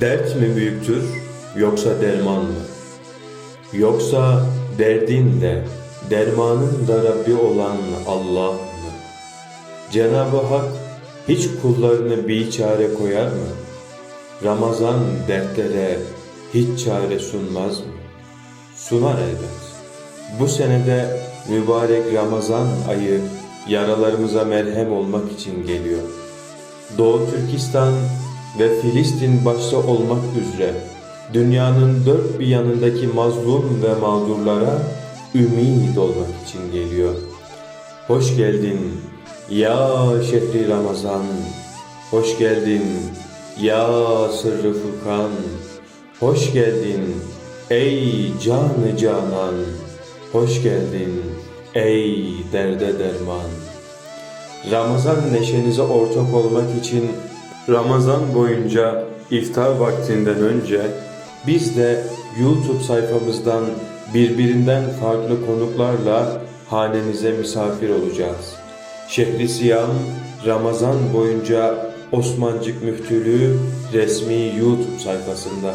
Dert mi büyüktür yoksa derman mı? Yoksa derdin de dermanın da Rabbi olan Allah mı? Cenab-ı Hak hiç kullarını bir çare koyar mı? Ramazan dertlere hiç çare sunmaz mı? Sunar elbet. Bu senede mübarek Ramazan ayı yaralarımıza merhem olmak için geliyor. Doğu Türkistan ve Filistin başta olmak üzere dünyanın dört bir yanındaki mazlum ve mağdurlara ümid olmak için geliyor. Hoş geldin ya şehri Ramazan, hoş geldin ya sırrı Furkan, hoş geldin ey canı canan, hoş geldin ey derde derman. Ramazan neşenize ortak olmak için Ramazan boyunca iftar vaktinden önce biz de YouTube sayfamızdan birbirinden farklı konuklarla hanenize misafir olacağız. Şehri Siyam Ramazan boyunca Osmancık Müftülüğü resmi YouTube sayfasında.